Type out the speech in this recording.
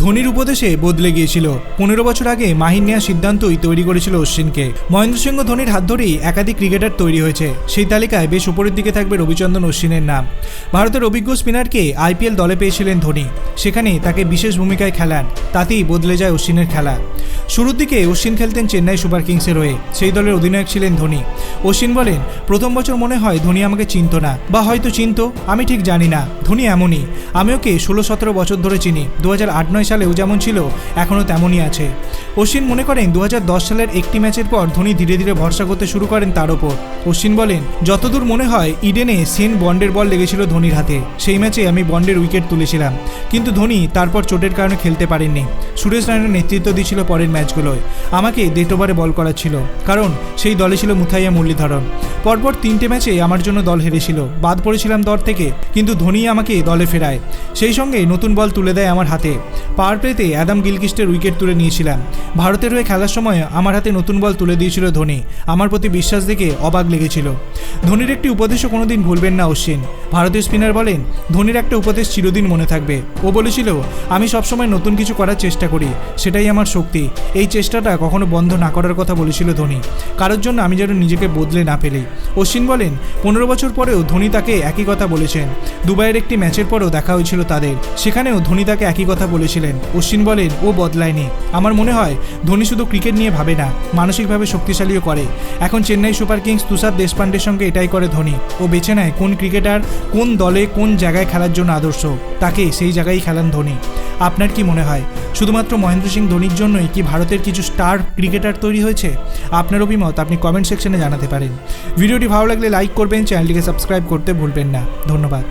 ধোনির উপদেশে বদলে গিয়েছিল। পনেরো বছর আগে মাহির নেওয়ার সিদ্ধান্তই তৈরি করেছিল অশ্বিনকে। মহেন্দ্র সিংহ ধোনির হাত ধরেই একাধিক ক্রিকেটার তৈরি হয়েছে। সেই তালিকায় বেশ উপরের দিকে থাকবে রবিচন্দ্রন অশ্বিনের নাম। ভারতের অভিজ্ঞ স্পিনারকে আইপিএল দলে পেয়েছিলেন ধোনি। সেখানে তাকে বিশেষ ভূমিকায় খেলান। তাতেই বদলে যায় অশ্বিনের খেলা। শুরুর দিকে অশ্বিন খেলতেন চেন্নাই সুপার কিংসের হয়ে। সেই দলের অধিনায়ক ছিলেন ধোনি। অশ্বিন বলেন, প্রথম বছর মনে হয় ধোনি আমাকে চিনত না, বা হয়তো চিনত, আমি ঠিক জানি না। ধোনি এমনই। আমি ওকে ষোলো সতেরো বছর ধরে চিনি। দু হাজার আট নয় সালেও যেমন ছিল, এখনও তেমনই আছে। অশ্বিন মনে করেন দু হাজার দশ সালের একটি ম্যাচের পর ধোনি ধীরে ধীরে ভরসা করতে শুরু করেন তার ওপর। অশ্বিন বলেন, যতদূর মনে হয়, ইডেনে সেন বন্ডের বল লেগেছিল ধোনির হাতে। সেই ম্যাচে আমি বন্ডের উইকেট তুলেছিলাম। কিন্তু ধোনি তারপর চোটের কারণে খেলতে পারেননি। সুরেশ রায়নার নেতৃত্ব দিয়েছিল পরের ম্যাচগুলোয়। আমাকে ডেট ওভারে বল করা ছিল। কারণ সেই দলে ছিল মুথাইয়া মুরলীধরন। পরপর তিনটে ম্যাচে আমার জন্য দল হেরেছিল। বাদ পড়েছিলাম দল থেকে, কিন্তু ধোনি আমাকে দলে ফেরায়। সেই সঙ্গে নতুন বল তুলে দেয় আমার হাতে। পাওয়ার প্লেতে অ্যাদাম গিলকিস্টের উইকেট তুলে নিয়েছিলাম ভারতের হয়ে খেলার সময় আমার হাতে নতুন বল তুলে দিয়েছিল ধোনি। আমার প্রতি বিশ্বাস দেখে অবাক লেগেছিল। ধোনির একটি উপদেশও কোনোদিন ভুলবেন না অশ্বিন। ভারতীয় স্পিনার বলেন, ধোনির একটা উপদেশ চিরদিন মনে থাকবে। ও বলেছিল, আমি সবসময় নতুন কিছু করার চেষ্টা করি। সেটাই আমার শক্তি। এই চেষ্টাটা কখনো বন্ধ না করার কথা বলেছিল ধোনি। কারোর জন্য আমি যেন নিজেকে বদলে না ফেলি। অশ্বিন বলেন, পনেরো বছর পরেও ধোনি তাকে একই কথা বলেছেন। দুবাইয়ের একটি ম্যাচের পরও দেখা হয়েছিল তাদের। সেখানেও ধোনি তাকে একই কথা বলেছিলেন। অশ্বিন বলেন, ও বদলায়নি। আমার মনে হয়, ধোনি শুধু ক্রিকেট নিয়ে ভাবে না, মানসিকভাবে শক্তিশালীও করে। এখন চেন্নাই সুপার কিংস তুষার দেশপান্ডের সঙ্গে এটাই করে ধোনি। ও বেছে নেয় কোন ক্রিকেটার, কোন দলে, কোন জায়গায় খেলার জন্য আদর্শ। তাকে সেই জায়গায় খেলান ধোনি। আপনার কি মনে হয়, শুধুমাত্র মহেন্দ্র সিং ধোনির জন্যই কি ভারতের কিছু স্টার ক্রিকেটার তৈরি হয়েছে? আপনার অভিমত আপনি কমেন্ট সেকশনে জানাতে পারেন। ভিডিওটি ভালো লাগলে লাইক করবেন চ্যানেলটিকে সাবস্ক্রাইব করতে ভুলবেন না। ধন্যবাদ।